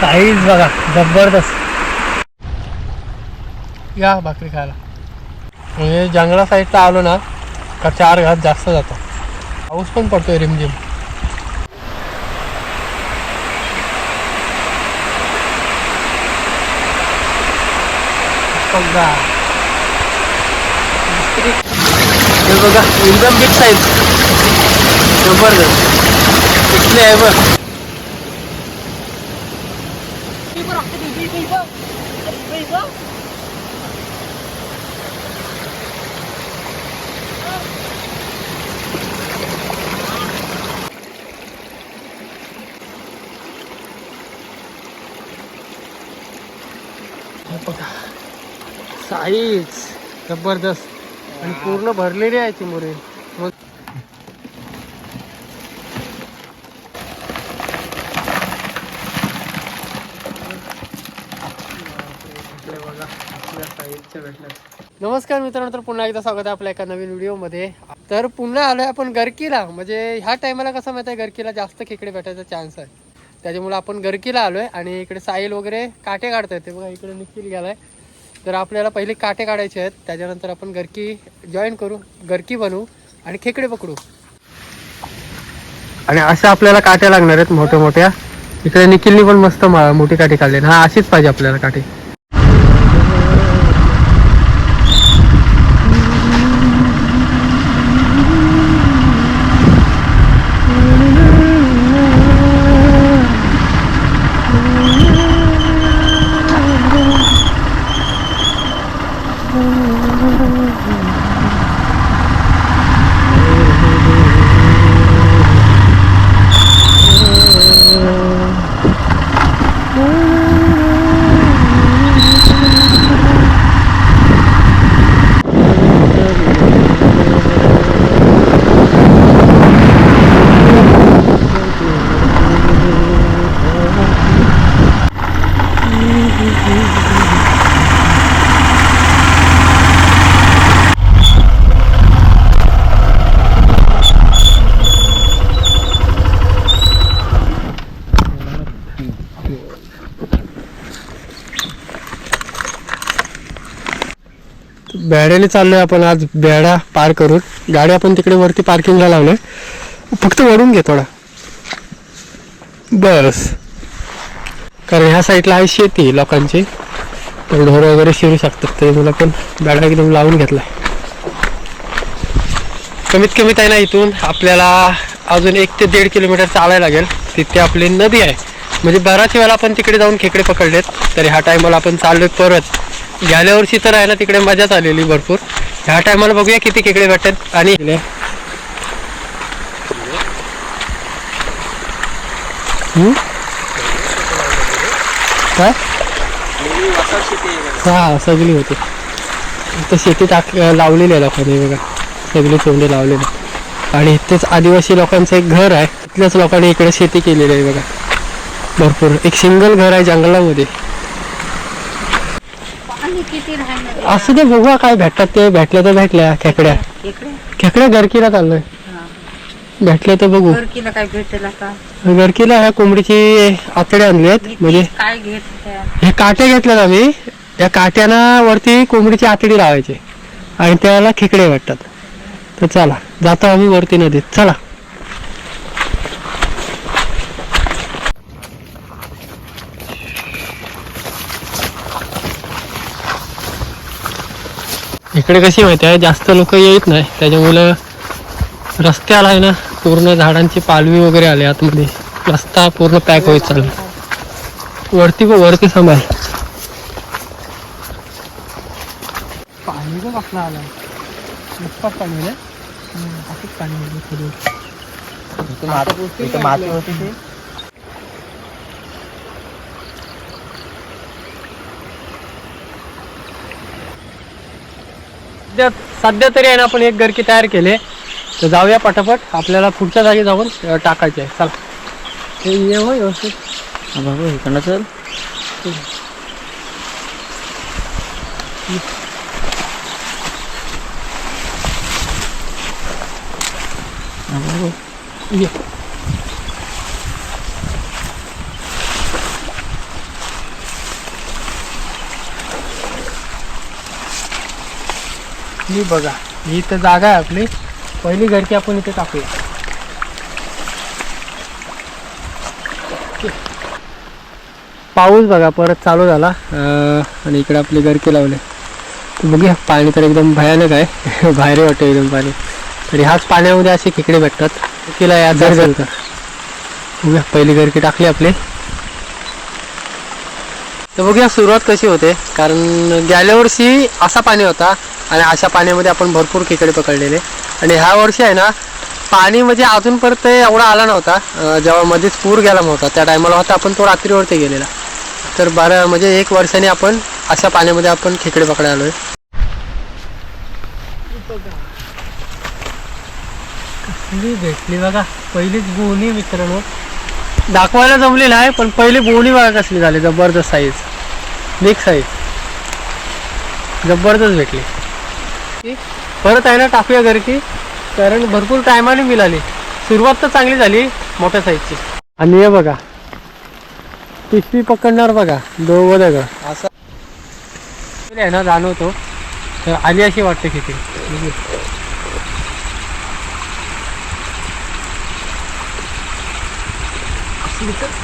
Size बघा जबरदस्त. या भाकरी खायला. म्हणजे जंगला साईडला आलो ना का चार घात जास्त जातो. पाऊस पण पडतोय रिमझिम. बघा हे बघा एकदम बिग साईज जबरदस्त. इथले आहे बघ. हे बघा. साईज जबरदस्त. आणि पूर्ण भरलेली आहे ती मुरे. मग भेटले बघा आपल्या साईजच्या भेटल्यात नमस्कार मित्रांनो तर पुन्हा एकदा स्वागत आहे आपल्या एका नवीन व्हिडिओमध्ये. तर पुन्हा आलोय आपण गरकीला म्हणजे ह्या टायमाला कसं माहिती आहे गरकीला जास्त खेकडे भेटायचा चान्स आहे. त्याच्यामुळे आपण गरकीला आलोय आणि इकडे साईल वगैरे काटे काढतायत. ते बघा इकडे निखिल गेलाय. तर आपल्याला पहिले काटे काढायचे आहेत. त्याच्यानंतर आपण गरकी जॉईन करू गरकी बनवू आणि खेकडे पकडू. आणि अशा आपल्याला काट्या लागणार आहेत मोठ्या मोठ्या इकडे निखिलनी पण मस्त मोठी काठी काढली हा अशीच पाहिजे आपल्याला काठी बेड्याने चाललोय आपण आज बेडा पार करून. गाडी आपण तिकडे वरती पार्किंगला लावलोय. फक्त वळून घे थोडा. बस. कारण ह्या साईडला आहे शेती लोकांची. तर ढोर वगैरे शिरू शकतात ते मला पण बेडा एकदम लावून घेतलाय. कमीत कमी आहे ना इथून आपल्याला अजून एक ते दीड किलोमीटर चालायला लागेल. तिथे आपली नदी आहे. म्हणजे बराच वेळा आपण तिकडे जाऊन खेकडे पकडलेत तरी ह्या टायमाला आपण चाललोय परत. गेल्या वर्षी तर आहे ना तिकडे मजाच आलेली भरपूर. ह्या टायमाला बघूया किती खेकडे भेटतात आणि काय? हा सगळी होती. तर शेती टाक लावलेली आहे लोकांनी बघा. सगळी तोंडे लावलेली. आणि इथेच आदिवासी लोकांचं एक घर आहे. तिथल्याच लोकांनी इकडे शेती केलेली आहे बघा. भरपूर. एक सिंगल घर आहे जंगलामध्ये. असं ते बघूया काय भेटतात ते. भेटल्या तर भेटल्या खेकड्या. खेकड्या? गरकीला चाललोय भेटले तर बघू. किलो काय भेटेल आता? गरकीला ह्या कोंबडीची आतडे आणली आहेत. म्हणजे काय घेत त्या? हे काटे घेतलेत आम्ही. या काट्याना वरती कोंबडीची आतडी लावायची. आणि त्याला खेकडे भेटतात. तर चला जातो आम्ही वरती नदीत. चला. इकडे कशी माहिती आहे? जास्त लोक येत नाही. त्याच्यामुळं रस्त्याला आहे ना पूर्ण झाडांची पालवी वगैरे आली आतमध्ये. रस्ता पूर्ण पॅक होत चालला. वरती वरती सांभाळ पाणी आला. पाणी आलं पाणी. माती होती. सध्या सध्या तरी आहे ना आपण एक गरकी तयार केले तर जाऊया पटापट. आपल्याला पुढच्या जागी जाऊन टाकायचे आहे. चला. हे ये हो व्यवस्थित. बाबा इकडनं चल. ये. ही बघा. ही तर जागा आहे आपली. पहिली घरकी आपण इथे टाकूया. पाऊस बघा परत चालू झाला. आणि इकडे आपले गरके लावले. बघूया पाणी तर एकदम भयानक आहे. बाहेर वाटतं एकदम पाणी. तरी ह्याच पाण्यामध्ये असे खेकडे भेटतात. तिला या जर तर. बघूया पहिली गरकी टाकली आपली. तर बघूया सुरुवात कशी होते? कारण गेल्या वर्षी असा पाणी होता आणि अशा पाण्यामध्ये आपण भरपूर खेकडे पकडलेले. आणि ह्या वर्षी आहे ना पाणी म्हणजे अजूनपर्यंत एवढा आला नव्हता. जेव्हा मध्येच पूर गेला नव्हता त्या टायमाला होता आपण तो रात्रीवरती गेलेला. तर बरं म्हणजे एक वर्षाने आपण अशा पाण्यामध्ये आपण खेकडे पकडायला आलोय. कसली भेटली बघा पहिलीच बोनी मित्रांनो. दाखवायला जमलेलं आहे पण पहिली बोनी बघा कसली झाली जबरदस्त साईज बिग साईज जबरदस्त भेटली. की परत आहे ना टाकूया घरी की कारण भरपूर टायमाने मिळाली सुरुवात तर चांगली झाली मोठ्या साईजची आणि हे बघा. पिशवी पकडणार बघा. दोघं दगड असं. आहे ना जाणवतो तर आली अशी वाटते किती.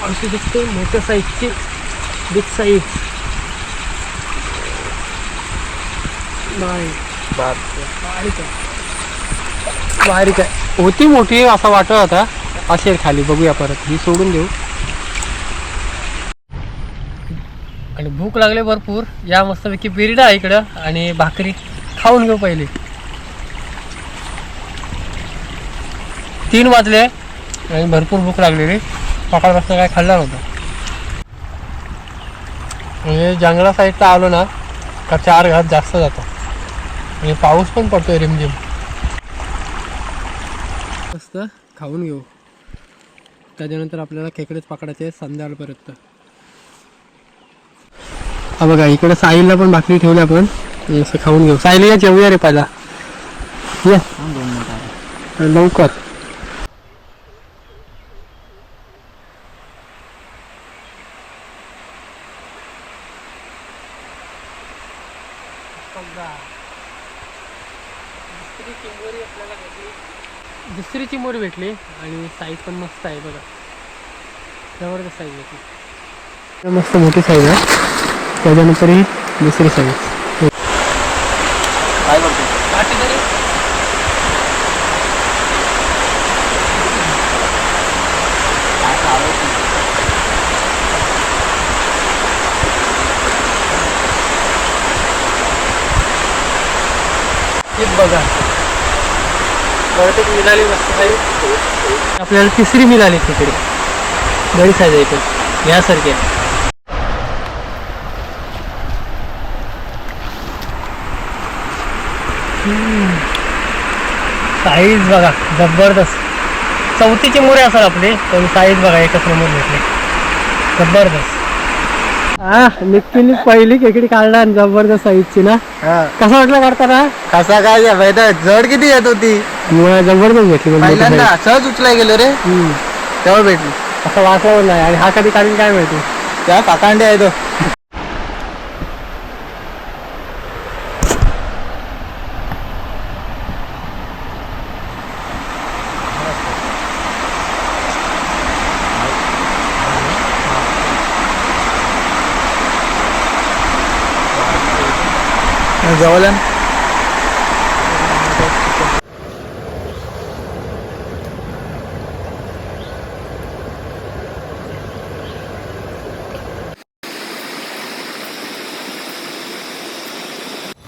असू शकते मोठ्या साईजची बिग साईज नाही. बारीक आहे बारीक आहे. होती मोठी असं वाटत होता. असेल खाली बघूया परत. ही सोडून देऊ. आणि भूक लागले भरपूर. या मस्तपैकी बिरडा आहे इकडं. आणि भाकरी खाऊन घेऊ पहिले. तीन वाजले आणि भरपूर भूक लागलेली. सकाळपासून काय खाल्ला नव्हता. म्हणजे जंगला साईडला आलो ना का चार घात जास्त जातो आणि पाऊस पण पडतोय रिमझिम मस्त खाऊन घेऊ. त्याच्यानंतर आपल्याला खेकडेच पकडायचे संध्याकाळपर्यंत. हा बघा इकडे साहिलला पण भाकरी ठेवली आपण. असं खाऊन घेऊ. साहिल या जेवूया रे पहिला. ये. लवकर. चिमोरी भेटली आणि साईज पण मस्त आहे बघा. जबरदस्त साईज भेटली मस्त मोठी साईज आहे. त्याच्यानंतर ही दुसरी साईज काय करतो बघा. बहुतेक मिळाली मस्त साईज आपल्याला तिसरी मिळाली तिकडे. बरी साईज आहे इकडे यासारखी आहे. साईज बघा जबरदस्त. चौथीची मोरे असेल आपले पण साईज बघा एकच नंबर भेटले. जबरदस्त. हा पहिली खेकडी आणि जबरदस्त साईजची ना. कसा वाटला काढताना? कसा काय माहिती जड किती येत होती? मुळा जबरदस्त भेटली पहिल्यांदा size. सहज उचलाय गेलो रे. तेव्हा भेटली. असं वाटलं नाही. आणि हा कधी काढून काय माहिती? त्या काकांडे आहे तो जवळ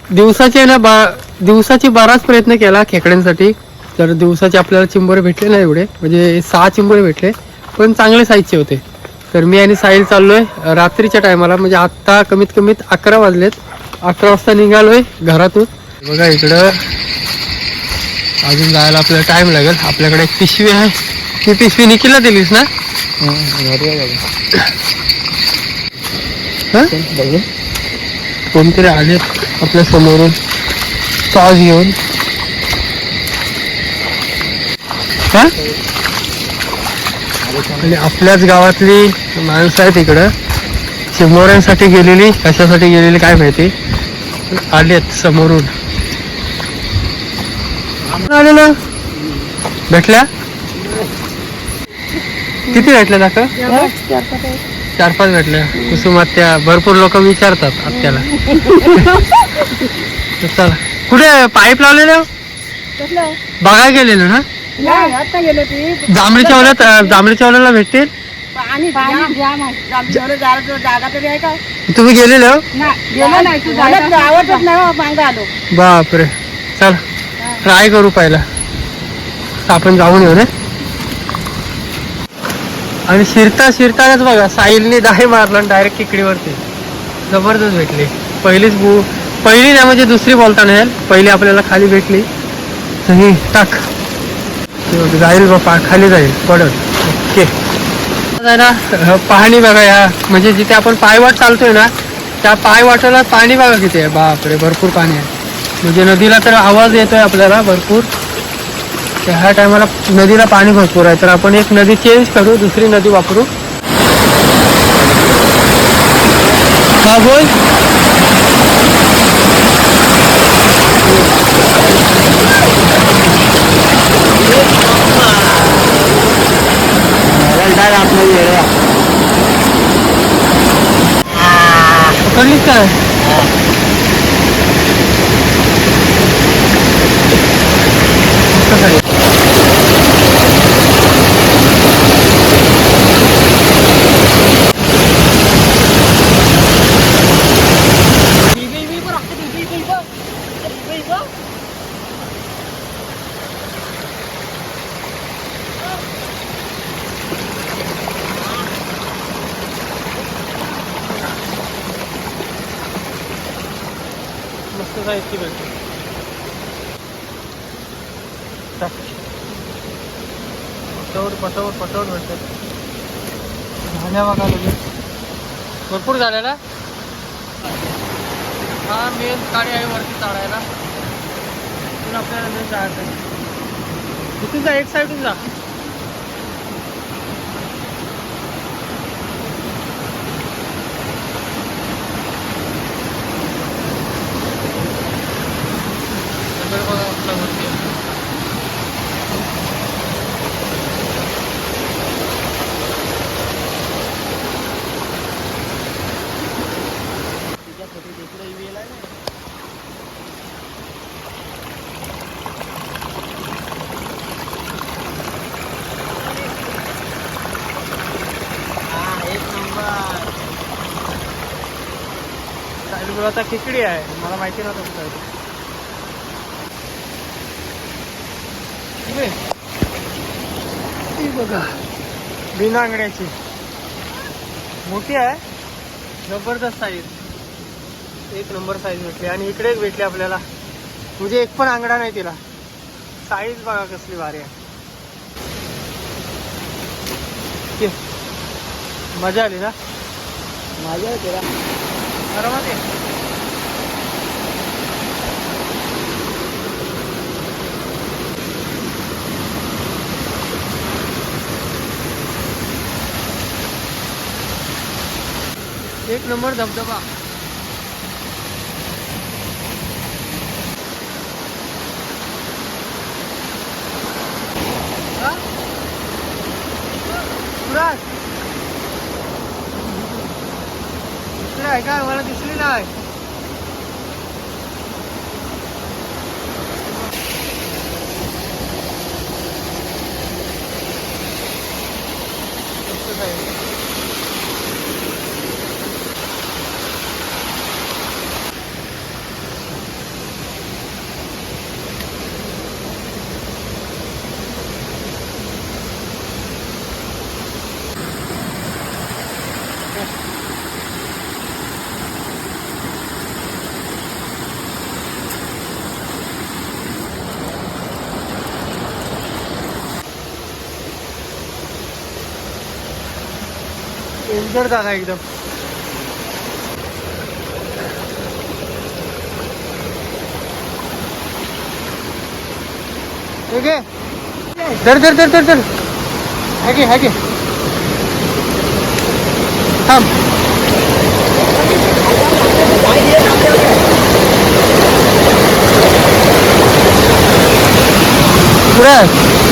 दिवसाचे ना बा दिवसाची बराच प्रयत्न केला खेकड्यांसाठी. तर दिवसाचे आपल्याला चिंबोरे भेटले नाही एवढे. म्हणजे सहा चिंबोरे भेटले. पण चांगले साईजचे होते. तर मी आणि साहिल चाललोय रात्रीच्या टायमाला. म्हणजे आत्ता कमीत कमीत अकरा वाजलेत. अकरा वाजता निघालोय घरातून. बघा इकडं अजून जायला आपल्याला टाइम लागेल. आपल्याकडे एक पिशवी आहे. ती पिशवी निकीला दिलीस ना? हा कोणतरी आले आपल्या समोरून. टॉस घेऊन. हा? आणि आपल्याच गावातली माणसं आहेत इकडं. चिमोऱ्यांसाठी गेलेली कशासाठी गेलेली काय माहिती? आलेत समोरून. आलेलं? भेटल्या? किती भेटल्या दाखव चार पाच भेटल्या. कुसुमात त्या भरपूर लोक विचारतात आत्याला. चला. कुठे पाईप लावलेलं? बघायला गेलेलं ना? आता गेलो ती. जांभळीच्या ओल्यात अं, जांभळीच्या ओल्याला भेटतील? पाणी पाणी जाम आहे आमच्यावर जागा जागा तरी आहे का? तुम्ही गेलेले हो? गेलो नाही तू आवडतच नाही हो, मागं आलो. बापरे. चल ट्राय करू पहिला. आपण जाऊन येऊ ना. आणि शिरता शिरतानाच बघा साहिलने दाहे मारला डायरेक्ट किकडीवरती. जबरदस्त भेटली. पहिलीच बू पहिली नाही म्हणजे दुसरी बोलताना येईल पहिली आपल्याला खाली भेटली. तर ही टाक. जाईल बापा खाली जाईल. पडत ओके. ना पाहणी बघा या. म्हणजे जिथे आपण पायवाट चालतोय ना त्या पायवाटाला पाणी बघा किती आहे. बापरे भरपूर पाणी आहे. म्हणजे नदीला तर आवाज येतोय आपल्याला भरपूर. ह्या टायमाला नदीला पाणी भरपूर आहे. तर आपण एक नदी चेंज करू दुसरी नदी वापरू. हा बोल पकडलीस काय मस्त झाली. मस्त साहित्य भेटते. पटवड पटवड पटवड भेटतात. झाल्या बघा लगेच. भरपूर झाल्या ना? हा मेन गाडी आहे वरती चढायला. पण आपल्याला मेन जायचं आहे. इथून जा एक साईडून जा सगळं बघा आपल्या वरती आहे. साईड आता खिचडी आहे. मला माहिती नव्हतं. ही. बघा. बिना अंगड्याची. मोठी आहे. जबरदस्त साईज एक नंबर साईज भेटली आणि इकडे एक भेटली आपल्याला. म्हणजे एक पण आंगडा नाही तिला. साईज बघा कसली भारी आहे. मजा आली ना? माझ्या तिला. आरामात एक नंबर धबधबा. हा? इकडे आहे मला दिसली नाही मस्त आहे. डेंजर जागा आहे एकदम. हे घे. धर धर धर धर धर. है घे है घे. थांब. पुढे आहे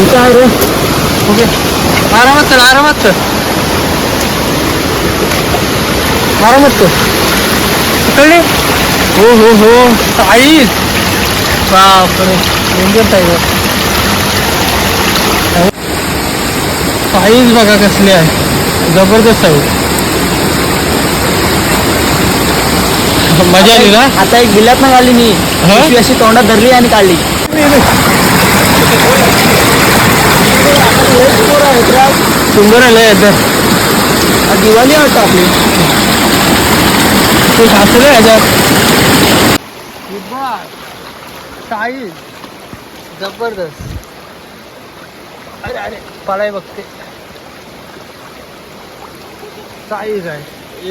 इथं आहे रे. ओके आरामात चल आरामात चल. आरामात हो हो हो. साईज बापरे. डेंजर साईज साईज बघा कसली आहे. जबरदस्त साईज मजा आली ना? आता एक गिल्ल्यात ना काढली मी? पिशवी अशी तोंडात धरली आणि काढली. सुंदर आलंय एकदम आज दिवाळी वाटतं आपली. ते घासलं ह्याच्यात साईज जबरदस्त. अरे अरे पळाय बघते. साईज आहे.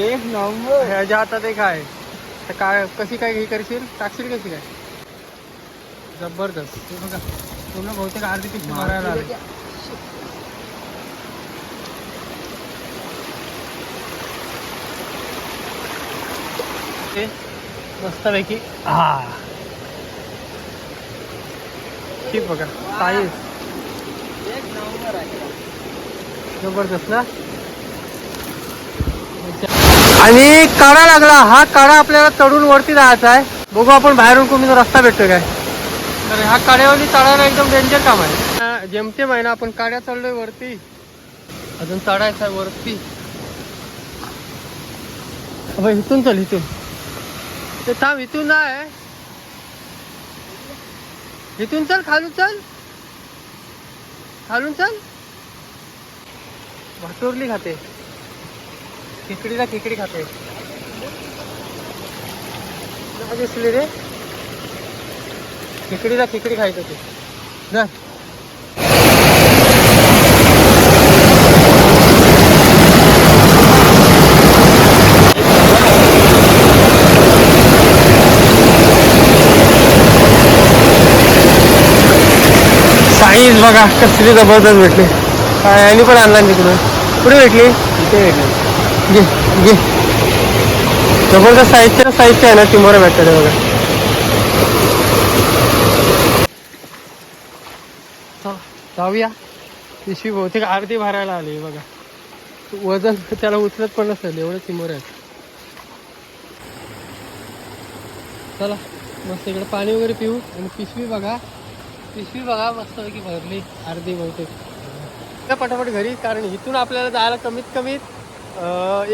एक नंबर. ह्याच्या हातात एक आहे. तर काय कशी काय हे करशील? टाकशील कशी काय? जबरदस्त. ते बघा पूर्ण बहुतेक अर्धी पिशवी भरायला आली ते मस्तपैकी. हा. ठीक बघा साईज आहे जबरदस्त ना? आणि काढा लागला. हा काढा आपल्याला चढून वरती जायचा आहे. बघू आपण बाहेरून कोणी रस्ता भेटतो काय. तर हा काड्यावरती चढायला एकदम डेंजर काम आहे. जेमतेम आहे ना आपण काड्या चढलोय वरती. अजून चढायचं आहे वरती. इथून चल इथून. ते थांब इथून आहे. इथून चल खालून चल. खालून चल. भाटोरली खाते. खिकडीला खिकडी खाते. दिसली रे? खिकडीला खिकडी खायचं ते. जा साईज बघा कसली जबरदस्त भेटली. यांनी पण आणला तिकडून. कुठे भेटली? इथे भेटलं. घे घे. जबरदस्त साईजच्या साईजच्या आहे ना टिमोरा भेटतात हे बघा जाऊया. पिशवी बहुतेक अर्धी भरायला आली बघा. वजन त्याला उचलत पण नसेल एवढं टिमोर आहेत चला मस्त इकडे पाणी वगैरे पिऊ आणि पिशवी बघा. पिशवी बघा मस्तपैकी भरली अर्धी बहुतेक. पटापट घरी कारण इथून आपल्याला जायला कमीत कमी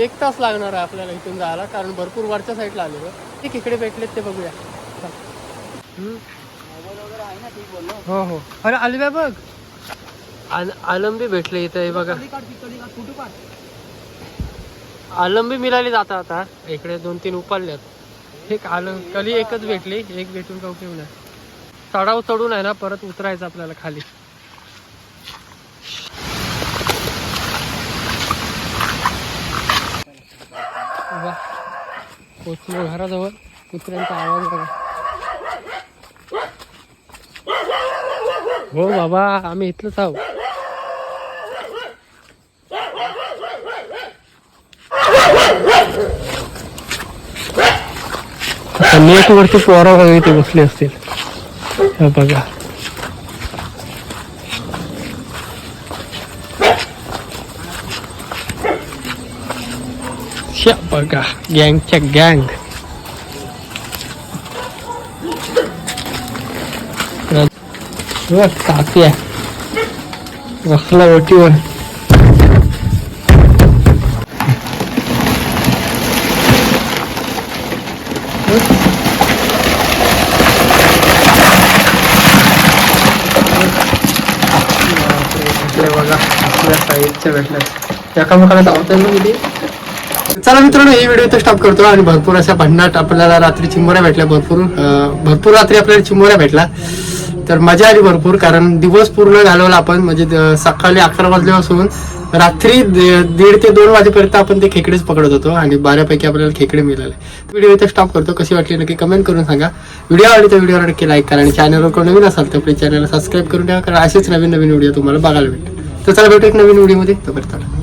एक तास लागणार आहे आपल्याला इथून जायला कारण भरपूर वरच्या साईडला आलेलो. ठीक इकडे भेटलेत ते बघूया. हो हो. अरे आलव्या बघ. आल आलंबी भेटले इथं हे बघा. आलंबी मिळाली जाता आता. इकडे दोन तीन उपाल्यात एक आलं कली एकच भेटली एक भेटून का उपयोग नाही चढाव चढून आहे ना परत उतरायचं आपल्याला खाली. वा. पोचलो घराजवळ. कुत्र्यांचा आवाज बघा. हो बाबा आम्ही इथलंच आहोत. आता नेट वरती पोरा वगैरे इथे बसले असतील. हे बघा शा बघा गँगच्या गँग काकी आहे बसला ओटीवर भेटले बघा अच्छा भेटलं एकामेकाला धावता ना किती म्हणजे- चला मित्रांनो हे व्हिडिओ तर स्टॉप करतो आणि भरपूर अशा भन्नाट आपल्याला रात्री चिंबोऱ्या भेटल्या भरपूर भरपूर रात्री आपल्याला चिंबोऱ्या भेटला तर मजा आली भरपूर कारण दिवस पूर्ण घालवला आपण. म्हणजे सकाळी अकरा वाजल्यापासून रात्री दीड ते दोन वाजेपर्यंत आपण ते खेकडेच पकडत होतो आणि बऱ्यापैकी आपल्याला खेकडे मिळाले. व्हिडिओ इथे स्टॉप करतो. कशी वाटली नक्की कमेंट करून सांगा. व्हिडिओ आवडली तर व्हिडिओवर नक्की लाईक करा आणि चॅनलवर कोण नवीन असाल तर आपल्या चॅनलला सबस्क्राईब करून ठेवा कारण असेच नवीन नवीन व्हिडिओ तुम्हाला बघायला भेटेल तर चला भेटू एक नवीन व्हिडिओमध्ये. तोपर्यंत